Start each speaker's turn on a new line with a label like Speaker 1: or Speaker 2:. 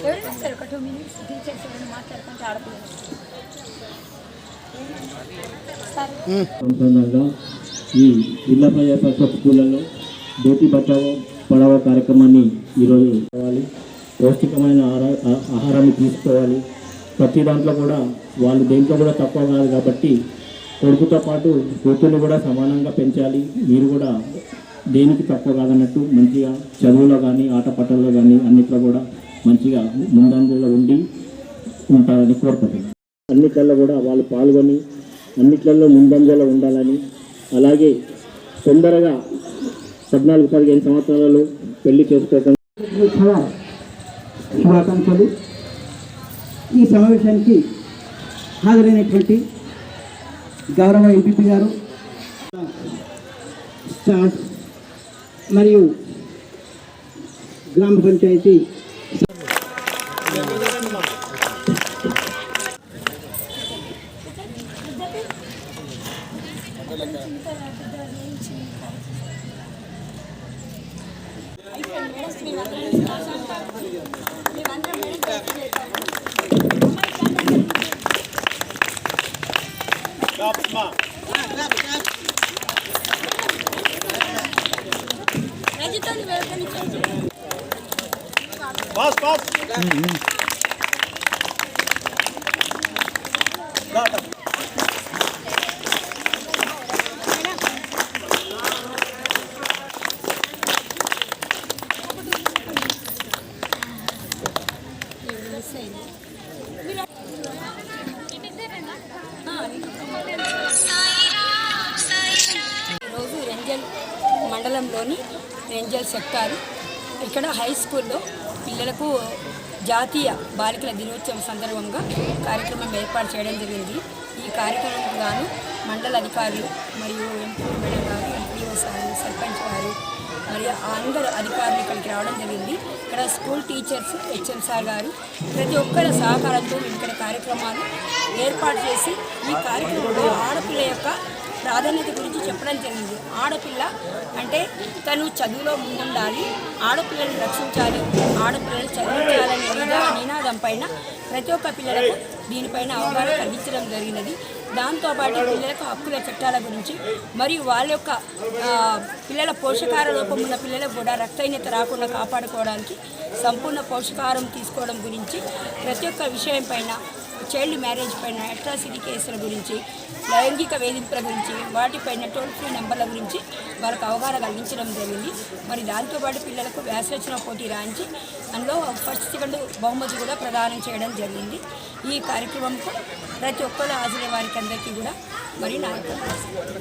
Speaker 1: ఎవరైనా వస్తారు ఒక టూ మినిట్స్ టీచర్స్ ఎవరైనా మాట్లాడుకుంటే ఆడపిల్లలు. సరే.
Speaker 2: ఈ జిల్లా ప్రజా స్కూళ్ళలో బేటీ బచావో పడావో కార్యక్రమాన్ని ఈరోజు కావాలి పౌష్టికమైన ఆహార- ఆహారాన్ని తీసుకోవాలి. ప్రతి దాంట్లో కూడా వాళ్ళు దేంట్లో కూడా తక్కువ కాదు కాబట్టి కొడుకుతో పాటు కూతుర్ని కూడా సమానంగా పెంచాలి. మీరు కూడా దేనికి తక్కువ కాదన్నట్టు మంచిగా చదువులో కానీ ఆటపాటల్లో కానీ అన్నిట్లో కూడా మంచిగా ముందంజలో ఉండి ఉంటారని కోరుకుంటున్నాను. అన్నిట్లలో కూడా వాళ్ళు పాల్గొని అన్నిట్లలో ముందంజలో ఉండాలని అలాగే తొందరగా పద్నాలుగు పదిహేను సంవత్సరాలలో పెళ్ళి చేసుకోవడం
Speaker 3: శుభాకాంక్షలు. ఈ సమావేశానికి హాజరైనటువంటి గౌరవ ఎంపీపీ గారు మరియు గ్రామ పంచాయతీ
Speaker 1: రజితని వేపని ఈరోజు రెంజల్ మండలంలోని angel sector ఇక్కడ హై స్కూల్లో పిల్లలకు జాతీయ బాలికల దినోత్సవం సందర్భంగా కార్యక్రమం ఏర్పాటు చేయడం జరిగింది. ఈ కార్యక్రమంకు గాను మండల అధికారులు మరియు ఎంపీ మేడం గారు ఎంపీఓ సార్ సర్పంచ్ గారు మరియు అందరు అధికారులు ఇక్కడికి రావడం జరిగింది. ఇక్కడ స్కూల్ టీచర్స్ హెచ్ఎం సార్ గారు ప్రతి ఒక్కరి సహకారంతో ఇక్కడ కార్యక్రమాలు ఏర్పాటు చేసి ఈ కార్యక్రమంలో ఆడపిల్ల యొక్క ప్రాధాన్యత గురించి చెప్పడం జరిగింది. ఆడపిల్ల అంటే తను చదువులో ముందుండాలి ఆడపిల్లని రక్షించాలి ఆడపిల్లని చదివించాలనే నినాదం పైన ప్రతి ఒక్క పిల్లలకు దీనిపైన అవగాహన కలిగించడం జరిగినది. దాంతోపాటు పిల్లలకు హక్కుల చట్టాల గురించి మరియు వాళ్ళ యొక్క పిల్లల పోషకార లోపం ఉన్న పిల్లలకు కూడా రక్తహీనత రాకుండా కాపాడుకోవడానికి సంపూర్ణ పోషకాహారం తీసుకోవడం గురించి ప్రతి ఒక్క విషయం పైన చైల్డ్ మ్యారేజ్ పైన అట్రాసిటీ కేసుల గురించి లైంగిక వేధింపుల గురించి వాటిపైన టోల్ ఫ్రీ నెంబర్ల గురించి వాళ్ళకు అవగాహన కలిగించడం జరిగింది. మరి దాంతోపాటు పిల్లలకు వ్యాసరచన పోటీ రాయించి అందులో ఫస్ట్ సెకండ్ బహుమతి కూడా ప్రదానం చేయడం జరిగింది. ఈ కార్యక్రమంకు ప్రతి ఒక్కరు హాజరయ్యే వారికి అందరికీ కూడా మరి నా